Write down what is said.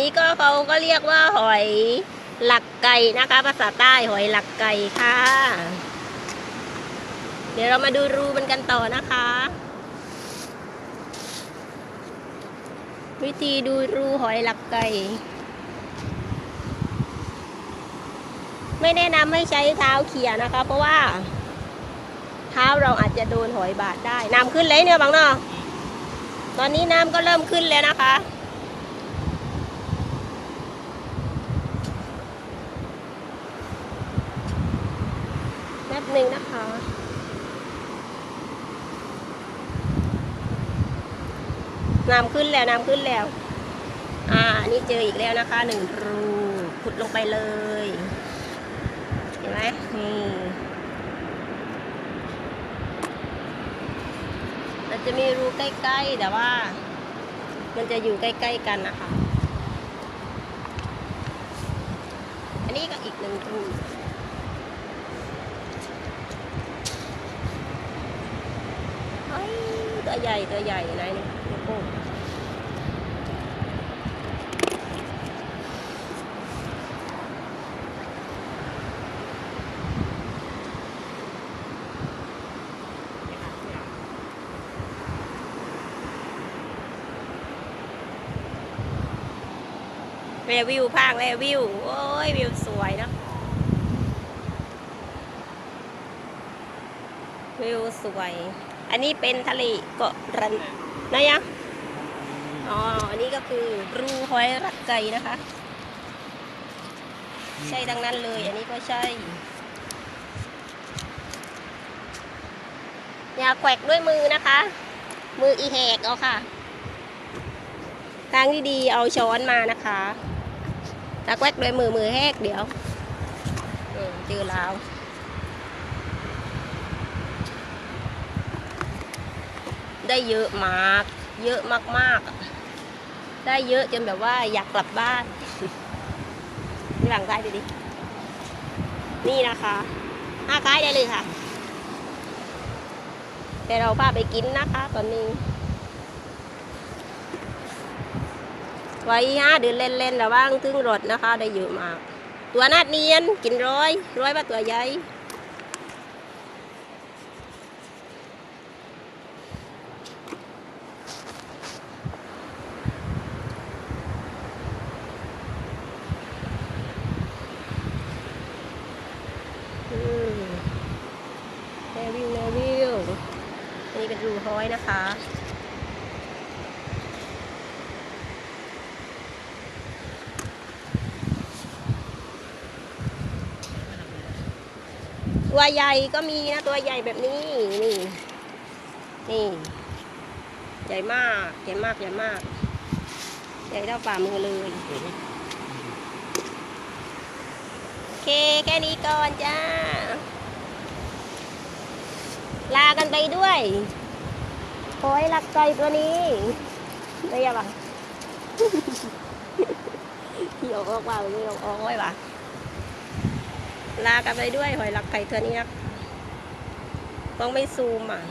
นี้ก็เขาก็เรียกว่าหอยหลักไก่นะคะ ภาษาใต้หอยหลักไก่ค่ะ เดี๋ยวเรามาดูรูมันกันต่อนะคะ วิธีดูรูหอยหลักไก่ ไม่แนะนำให้ใช้เท้าเขี่ยนะคะ เพราะว่า เท้าเราอาจจะโดนหอยบาดได้น้ำขึ้นเลยเนี่ยบางเนาะตอนนี้น้ำก็เริ่มขึ้นแล้วนะคะ บหนึ่งนะคะ น้ำขึ้นแล้วน้ำขึ้นแล้ว อ่านนี่เจออีกแล้วนะคะหนึ่งรูขุดลงไปเลย เห็นไหมนี่มันจะมีรูใกล้ๆแต่ว่า มันจะอยู่ใกล้ๆกันนะคะ อันนี้ก็อีกหนึ่งรูเฮ้ย ตัวใหญ่ตัวใหญ่ไหนนี่โอ้โหแม่วิวภาคแม่วิว โอ้ย วิวสวยเนอะวิวสวย อันนี้เป็นทะเลเกาะรันนะยังอ๋อ อันนี้ก็คือรูหอยรักไก่นะคะ ใช่ดังนั้นเลย อันนี้ก็ใช่อย่าแขวกด้วยมือนะคะ มืออีแหกเอาค่ะทางที่ดีเอาช้อนมานะคะตะแกวกด้วยมือมือแหกเดี๋ยวเจอแล้ว ได้เยอะมาก เยอะมากๆอะได้เยอะจนแบบว่าอยากกลับบ้านหลังซ้ายดูดิ นี่นะคะห้าคล้ายได้เลยค่ะ แต่เราพาไปกินนะคะ ตอนนี้ ไว้ฮะเดินเล่นๆระว่างถึงรถนะคะ ได้เยอะมาก ตัวนาดเนียนกินร้อย ร้อยว่าตัวใหญ่อืมแน วิวแนวิวนนี้เป็นรูห้อยนะคะ ตัวใหญ่ก็มีนะ ตัวใหญ่แบบนี้ นี่ นี่ ใหญ่มาก ใหญ่มาก ใหญ่มาก ใหญ่เท่าฝ่ามือเลยโอเค แค่นี้ก่อนจ้า ลากันไปด้วยโอยหลักไก่ตัวนี้ได้ยังบังหยอกออกว่าไม่ออกออกไว้ปะลากันไปด้วยหอยหลักไก่ตัวนี้นะต้องไม่ซูมอะ